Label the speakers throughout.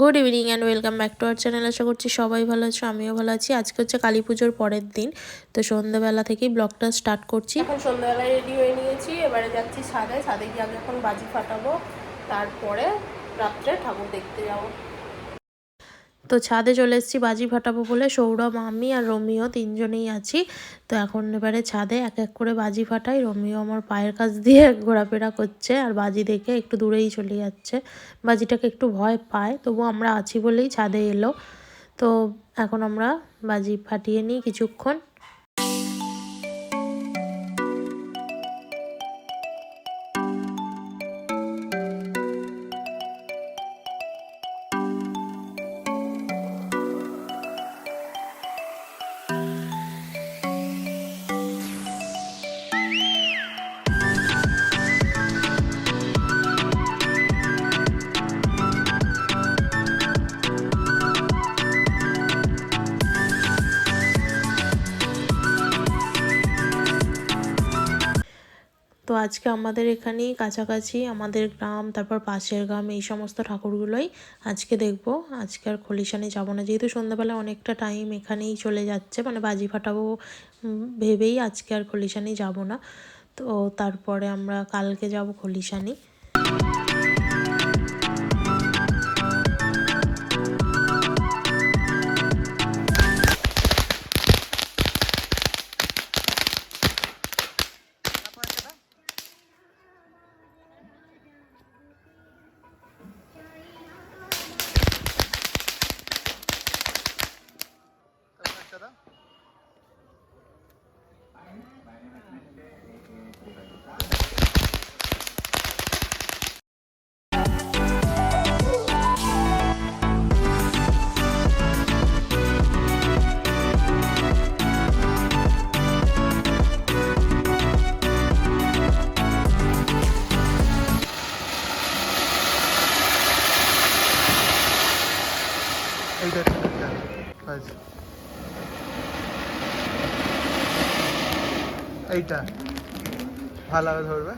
Speaker 1: Good evening and welcome back to our channel আশা করছি সবাই ভালো আছো, আমিও ভালো আছি। আজকে হচ্ছে কালী পুজোর পরের দিন, তো সন্ধ্যাবেলা থেকেই ব্লগটা স্টার্ট করছি।
Speaker 2: এখন সন্ধ্যাবেলায় রেডি হয়ে নিয়েছি, এবারে যাচ্ছি ছাদে। সাদে গিয়ে আমি এখন বাজি ফাটাবো, তারপরে রাত্রে ঠাকুর দেখতে যাব।
Speaker 1: তো ছাদে চলে এসেছি, বাজি ফাটাবো বলে। সৌরভ, আমি আর রোমিও তিনজনেই আছি। তো এখন এবারে ছাদে এক এক করে বাজি ফাটাই। রোমিও আমার পায়ের কাছ দিয়ে ঘোরাফেরা করছে আর বাজি দেখে একটু দূরেই চলে যাচ্ছে। বাজিটাকে একটু ভয় পায়, তবু আমরা আছি বলেই ছাদে এলো। তো এখন আমরা বাজি ফাটিয়ে নিই কিছুক্ষণ। তো আজকে আমাদের এখানেই কাছাকাছি, আমাদের গ্রাম, তারপর পাশের গ্রাম, এই সমস্ত ঠাকুরগুলোই আজকে দেখব। আজকে আর খলিশানে যাব না। যেহেতু সন্ধ্যাবেলা অনেকটা টাইম এখানেই চলে যাচ্ছে মানে বাজি ফাটাবো ভেবেই আজকে আর খলিশানি যাব না। তো তারপরে আমরা কালকে যাব খলিশানি।
Speaker 3: এইটা। ভালোভাবে ধরবে।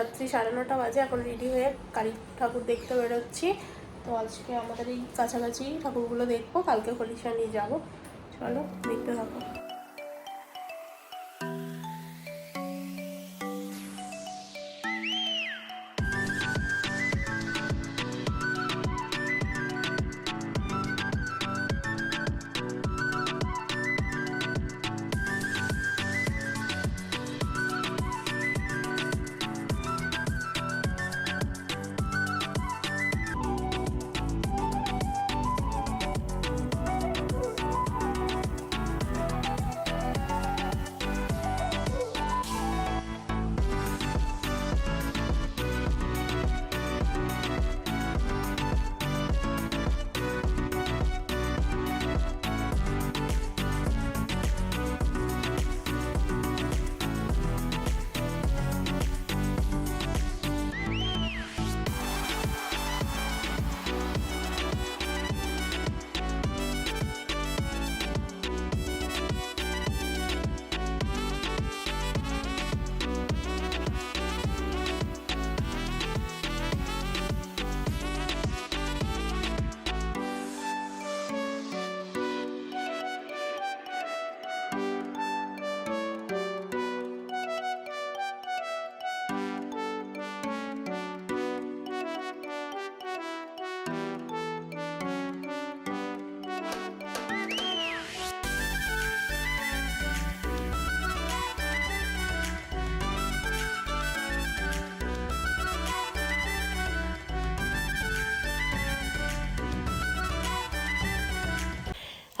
Speaker 2: রাত্রি সাড়ে নটা বাজে, এখন রেডি হয়ে কালী ঠাকুর দেখতে বেরোচ্ছি। তো আজকে আমাদের এই কাছাকাছি ঠাকুরগুলো দেখব, কালকে হরিশা নিয়ে যাব। চলো দেখতে থাকো।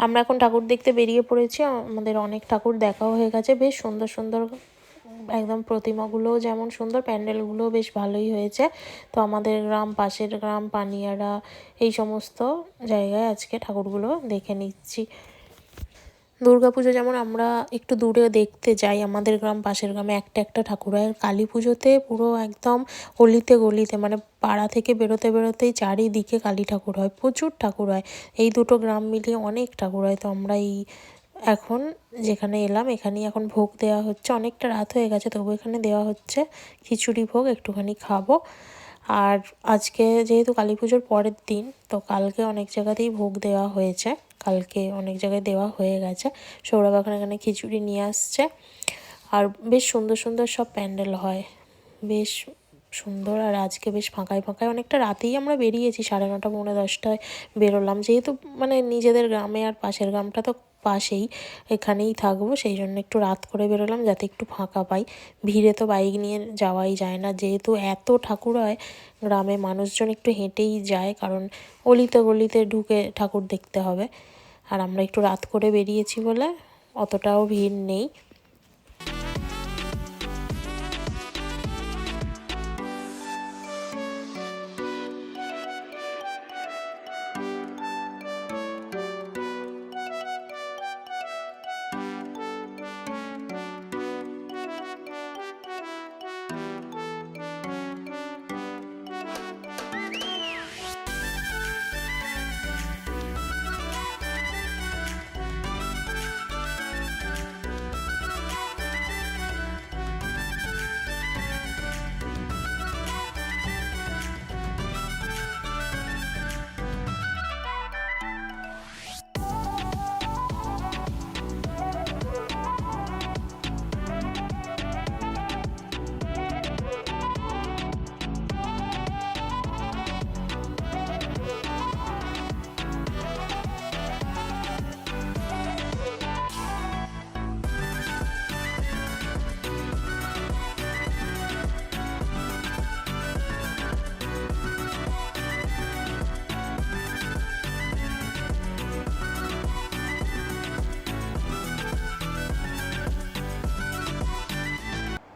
Speaker 1: আমরা এখন ঠাকুর দেখতে বেরিয়ে পড়েছি। আমাদের অনেক ঠাকুর দেখাও হয়ে গেছে। বেশ সুন্দর সুন্দর একদম প্রতিমাগুলোও যেমন সুন্দর, প্যান্ডেলগুলোও বেশ ভালোই হয়েছে। তো আমাদের গ্রাম পাশের গ্রাম পানিয়ারা এই সমস্ত জায়গায় আজকে ঠাকুরগুলো দেখে নিচ্ছি। দুর্গাপুজো যেমন আমরা একটু দূরে দেখতে যাই, আমাদের গ্রাম পাশের গ্রামে একটা একটা ঠাকুর হয়। কালী পুজোতে পুরো একদম গলিতে গলিতে মানে পাড়া থেকে বেরোতে বেরোতেই চারিদিকে কালী ঠাকুর হয়, প্রচুর ঠাকুর হয়। এই দুটো গ্রাম মিলিয়ে অনেক ঠাকুর হয়। তো আমরা এই এখন যেখানে এলাম, এখানেই এখন ভোগ দেওয়া হচ্ছে। অনেকটা রাত হয়ে গেছে, তবু এখানে দেওয়া হচ্ছে। খিচুড়ি ভোগ, একটুখানি খাব। আর আজকে যেহেতু কালী পুজোর পরের দিন, তো কালকে অনেক জায়গাতেই ভোগ দেওয়া হয়েছে। কালকে অনেক জায়গায় দেওয়া হয়ে গেছে। সৌরভ এখন এখানে খিচুড়ি নিয়ে আসছে। আর বেশ সুন্দর সুন্দর সব প্যান্ডেল হয়। বেশ সুন্দর আর আজকে বেশ ফাঁকায় ফাঁকায় অনেকটা রাতেই আমরা বেরিয়েছি, সাড়ে নটা পৌনে দশটায় বেরোলাম। যেহেতু মানে নিজেদের গ্রামে আর পাশের গ্রামটা তো পাশেই এখানেই থাকব, সেই জন্য একটু রাত করে বেরোলাম যাতে একটু ফাঁকা পাই। ভিড়ে তো বাইক নিয়ে যাওয়াই যায় না, যেহেতু এত ঠাকুর হয়, গ্রামে মানুষজন একটু হেঁটেই যায়, কারণ অলিতে গলিতে ঢুকে ঠাকুর দেখতে হবে। আর আমরা একটু রাত করে বেরিয়েছি বলে অতটাও ভিড় নেই।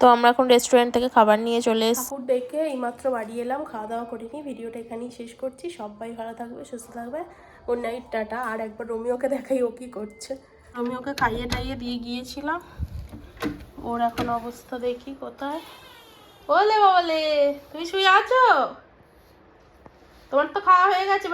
Speaker 1: তো আমরা এখন রেস্টুরেন্ট থেকে খাবার নিয়ে চলে এসেছি।
Speaker 2: ঠাকুর দেখে এইমাত্র বাড়ি এলাম খাওয়া দাওয়া করিনি, ভিডিওটা এখানেই শেষ করছি। সবাই ভালো থাকবে, সুস্থ থাকবে। Good night tata. আর একবার রোমিওকে দেখাই ও কি করছে। রোমিওকে খাইয়ে টাইয়ে দিয়ে গিয়েছিলাম। ওর এখন অবস্থা দেখি কোথায়। ওলে বাবলে, তুমি শুয়ে আছো? তোমার তো খাওয়া হয়ে গেছে।